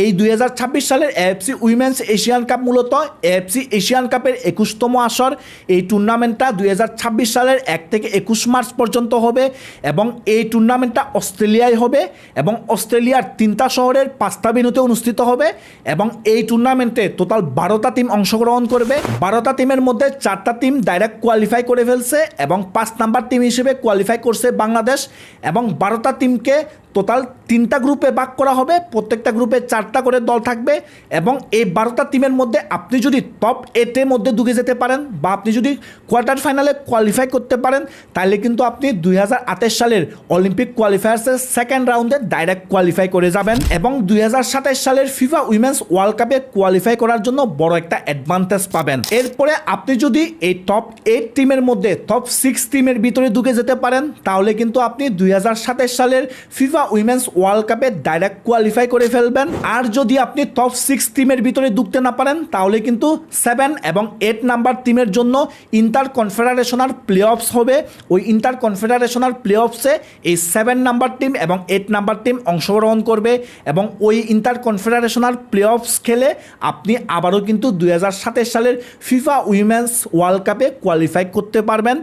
এই দু হাজার ছাব্বিশ সালের এএফসি উইমেন্স এশিয়ান কাপ মূলত এএফসি এশিয়ান কাপের একুশতম আসর। এই টুর্নামেন্টটা দুই হাজার ছাব্বিশ সালের এক থেকে একুশ মার্চ পর্যন্ত হবে এবং এই টুর্নামেন্টটা অস্ট্রেলিয়ায় হবে এবং অস্ট্রেলিয়ার তিনটা শহরের পাঁচটা বিনুতে অনুষ্ঠিত হবে এবং এই টুর্নামেন্টে টোটাল বারোটা টিম অংশগ্রহণ করবে। বারোটা টিমের মধ্যে চারটা টিম ডাইরেক্ট কোয়ালিফাই করে ফেলছে এবং পাঁচ নাম্বার টিম হিসেবে কোয়ালিফাই করছে বাংলাদেশ এবং বারোটা টিমকে টোটাল তিনটা গ্রুপে ভাগ করা হবে, প্রত্যেকটা গ্রুপে চারটা করে দল থাকবে এবং এই বারোটা টিমের মধ্যে আপনি যদি টপ এটের মধ্যে ঢুকে যেতে পারেন বা আপনি যদি কোয়ার্টার ফাইনালে কোয়ালিফাই করতে পারেন, তাহলে কিন্তু আপনি দুই সালের অলিম্পিক কোয়ালিফায়ার্সের সেকেন্ড রাউন্ডে ডাইরেক্ট কোয়ালিফাই করে যাবেন এবং দুই সালের ফিফা উইমেন্স ওয়ার্ল্ড কাপে কোয়ালিফাই করার জন্য বড় একটা অ্যাডভান্টেজ পাবেন। এরপরে আপনি যদি এই টপ এইট টিমের মধ্যে টপ সিক্স টিমের ভিতরে ঢুকে যেতে পারেন, তাহলে কিন্তু আপনি দুই সালের ফিফা উইমেন্স ওয়ার্ল্ড কাপে ডাইরেক্ট কোয়ালিফাই করে ফেলবেন। আর যদি আপনি টপ সিক্স টিমের ভিতরে ঢুকতে না পারেন, তাহলে কিন্তু সেভেন এবং এইট নাম্বার টিমের জন্য ইন্টার কনফেডারেশনাল প্লে অফস হবে। ওই ইন্টার কনফেডারেশনাল প্লে অফসে এই সেভেন নাম্বার টিম এবং এইট নাম্বার টিম অংশগ্রহণ করবে এবং ওই ইন্টার কনফেডারেশনাল প্লে অফস খেলে আপনি আবারও কিন্তু দুই সালের ফিফা উইমেন্স ওয়ার্ল্ড কাপে কোয়ালিফাই করতে পারবেন।